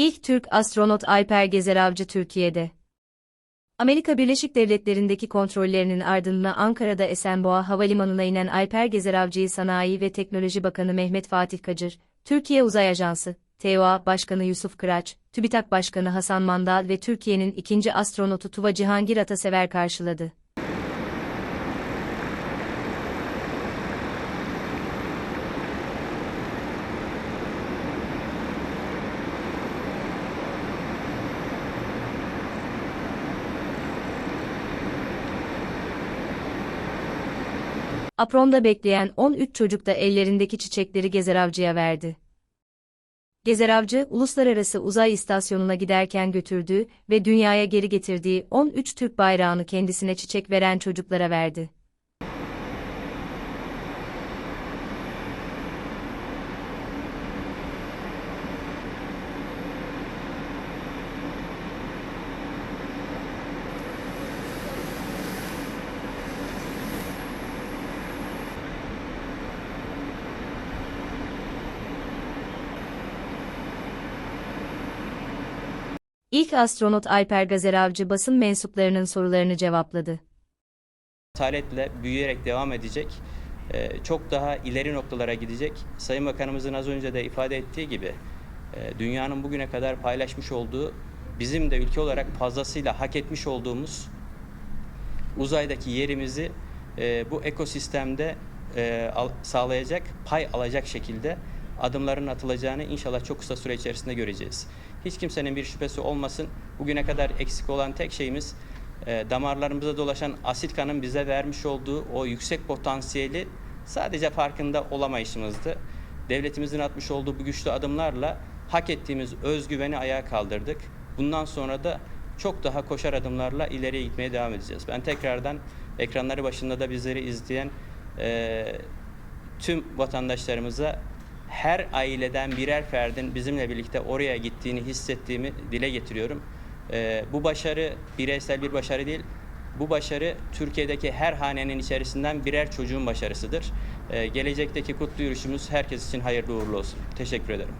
İlk Türk astronot Alper Gezer Avcı Türkiye'de. Amerika Birleşik Devletleri'ndeki kontrollerinin ardından Ankara'da Esenboğa Havalimanı'na inen Alper Gezer Avcı'yı Sanayi ve Teknoloji Bakanı Mehmet Fatih Kacır, Türkiye Uzay Ajansı, TUA Başkanı Yusuf Kıraç, TÜBİTAK Başkanı Hasan Mandal ve Türkiye'nin ikinci astronotu Tuva Cihangir Atasever karşıladı. Apron'da bekleyen 13 çocuk da ellerindeki çiçekleri Gezer Avcı'ya verdi. Gezer Avcı, Uluslararası Uzay İstasyonu'na giderken götürdüğü ve dünyaya geri getirdiği 13 Türk bayrağını kendisine çiçek veren çocuklara verdi. İlk astronot Alper Gezer Avcı basın mensuplarının sorularını cevapladı. Taletle büyüyerek devam edecek. Ee, Çok daha ileri noktalara gidecek. Sayın Bakanımızın az önce de ifade ettiği gibi e, dünyanın bugüne kadar paylaşmış olduğu bizim de ülke olarak fazlasıyla hak etmiş olduğumuz uzaydaki yerimizi e, bu ekosistemde e, sağlayacak, pay alacak şekilde adımların atılacağını inşallah çok kısa süre içerisinde göreceğiz. Hiç kimsenin bir şüphesi olmasın. Bugüne kadar eksik olan tek şeyimiz e, damarlarımıza dolaşan asit kanın bize vermiş olduğu o yüksek potansiyeli sadece farkında olamayışımızdı. Devletimizin atmış olduğu bu güçlü adımlarla hak ettiğimiz özgüveni ayağa kaldırdık. Bundan sonra da çok daha koşar adımlarla ileriye gitmeye devam edeceğiz. Ben tekrardan ekranları başında da bizleri izleyen e, tüm vatandaşlarımıza her aileden birer ferdin bizimle birlikte oraya gittiğini hissettiğimi dile getiriyorum. E, bu başarı bireysel bir başarı değil. Bu başarı Türkiye'deki her hanenin içerisinden birer çocuğun başarısıdır. E, gelecekteki kutlu yürüyüşümüz herkes için hayırlı uğurlu olsun. Teşekkür ederim.